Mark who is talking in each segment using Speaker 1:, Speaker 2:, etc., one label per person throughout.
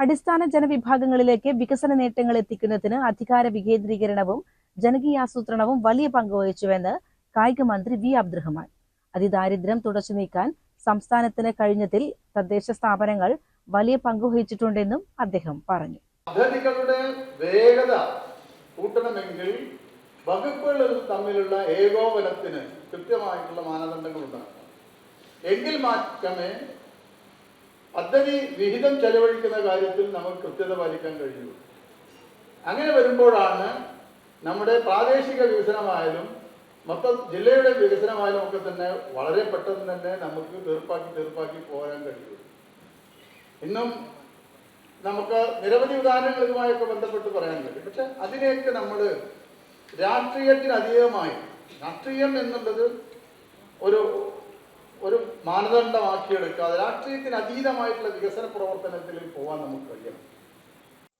Speaker 1: അടിസ്ഥാന ജനവിഭാഗങ്ങളിലേക്ക് വികസന നേട്ടങ്ങൾ എത്തിക്കുന്നതിന് അധികാര വികേന്ദ്രീകരണവും ജനകീയാസൂത്രണവും വലിയ പങ്ക് വഹിച്ചുവെന്ന് കായിക മന്ത്രി വി അബ്ദുറഹ്മാൻ. അതിദാരിദ്ര്യം തുടച്ചു നീക്കാൻ സംസ്ഥാനത്തിന് കഴിഞ്ഞതിൽ തദ്ദേശ സ്ഥാപനങ്ങൾ വലിയ പങ്ക് വഹിച്ചിട്ടുണ്ടെന്നും അദ്ദേഹം പറഞ്ഞു.
Speaker 2: പദ്ധതികളുടെ വേഗത കൂട്ടണമെങ്കിൽ വകുപ്പുകൾ തമ്മിലുള്ള ഏകോപനത്തിന് കൃത്യമായിട്ടുള്ള മാനദണ്ഡങ്ങൾ ഉണ്ടാക്കണം എങ്കിൽ മാത്രമേ പദ്ധതി വിഹിതം ചെലവഴിക്കുന്ന കാര്യത്തിൽ നമുക്ക് കൃത്യത പാലിക്കാൻ കഴിയുള്ളൂ അങ്ങനെ വരുമ്പോഴാണ് നമ്മുടെ പ്രാദേശിക വികസനമായാലും മൊത്തം ജില്ലയുടെ വികസനമായാലും ഒക്കെ തന്നെ വളരെ പെട്ടെന്ന് തന്നെ നമുക്ക് തീർപ്പാക്കി തീർപ്പാക്കി പോരാൻ കഴിയൂ. ഇന്നും നമുക്ക് നിരവധി ഉദാഹരണങ്ങൾ ഇതുമായൊക്കെ ബന്ധപ്പെട്ട് പറയാൻ കഴിയും. പക്ഷെ അതിനെയൊക്കെ നമ്മൾ രാഷ്ട്രീയത്തിനധികമായി രാഷ്ട്രീയം എന്നുള്ളത് മാനദണ്ഡമാക്കിയെടുക്കാതെ രാഷ്ട്രീയത്തിന് അതീതമായിട്ടുള്ള വികസന പ്രവർത്തനത്തിലേക്ക് പോകാൻ നമുക്ക് കഴിയണം.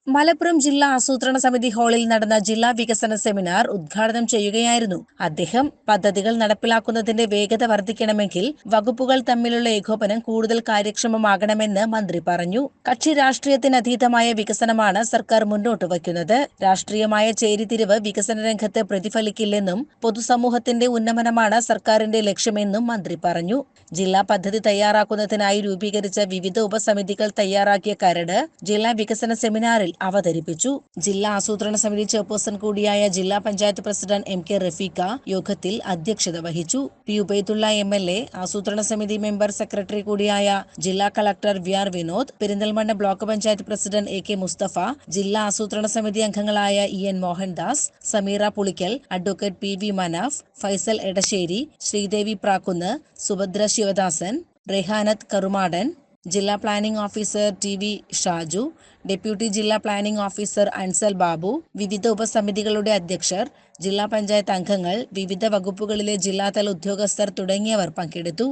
Speaker 1: മലപ്പുറം ജില്ലാ ആസൂത്രണ സമിതി ഹാളിൽ നടന്ന ജില്ലാ വികസന സെമിനാർ ഉദ്ഘാടനം ചെയ്യുകയായിരുന്നു. അദ്ദേഹം പദ്ധതികൾ നടപ്പിലാക്കുന്നതിന്റെ വേഗത വർദ്ധിക്കണമെങ്കിൽ വകുപ്പുകൾ തമ്മിലുള്ള ഏകോപനം കൂടുതൽ കാര്യക്ഷമമാകണമെന്ന് മന്ത്രി പറഞ്ഞു. കക്ഷി രാഷ്ട്രീയത്തിനതീതമായ വികസനമാണ് സർക്കാർ മുന്നോട്ട് വയ്ക്കുന്നത്. രാഷ്ട്രീയമായ ചേരിതിരിവ് വികസന രംഗത്ത് പ്രതിഫലിക്കില്ലെന്നും പൊതുസമൂഹത്തിന്റെ ഉന്നമനമാണ് സർക്കാരിന്റെ ലക്ഷ്യമെന്നും മന്ത്രി പറഞ്ഞു. ജില്ലാ പദ്ധതി തയ്യാറാക്കുന്നതിനായി രൂപീകരിച്ച വിവിധ ഉപസമിതികൾ തയ്യാറാക്കിയ കരട് ജില്ലാ വികസന സെമിനാറിൽ അവതരിപ്പിച്ചു. ജില്ലാ ആസൂത്രണ സമിതി ചെയർപേഴ്സൺ കൂടിയായ ജില്ലാ panchayat president M K Rafeeqa യോഗത്തിൽ അധ്യക്ഷത വഹിച്ചു. P Ubaidulla M L A ആസൂത്രണ സമിതി മെമ്പർ സെക്രട്ടറി കൂടിയായ ജില്ലാ collector V R Vinod Perinthalmanna block panchayat president A K Mustafa ജില്ലാ ആസൂത്രണ സമിതി അംഗങ്ങളായ E N Mohandas Sameera Pulikkal advocate P V Manaf Faisal Edassery Sreedevi Prakkunnu Subhadra Sivadasan Rehanath Karumadan ജില്ലാ planning officer T V Shaju deputy ജില്ലാ planning officer Ansal Babu വിവിധ ഉപസമിതികളുടെ അധ്യക്ഷർ ജില്ലാ പഞ്ചായത്ത് അംഗങ്ങൾ വിവിധ വകുപ്പുകളിലെ ജില്ലാതല ഉദ്യോഗസ്ഥർ തുടങ്ങിയവർ പങ്കെടുത്തു.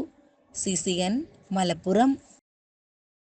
Speaker 1: C C N Malappuram.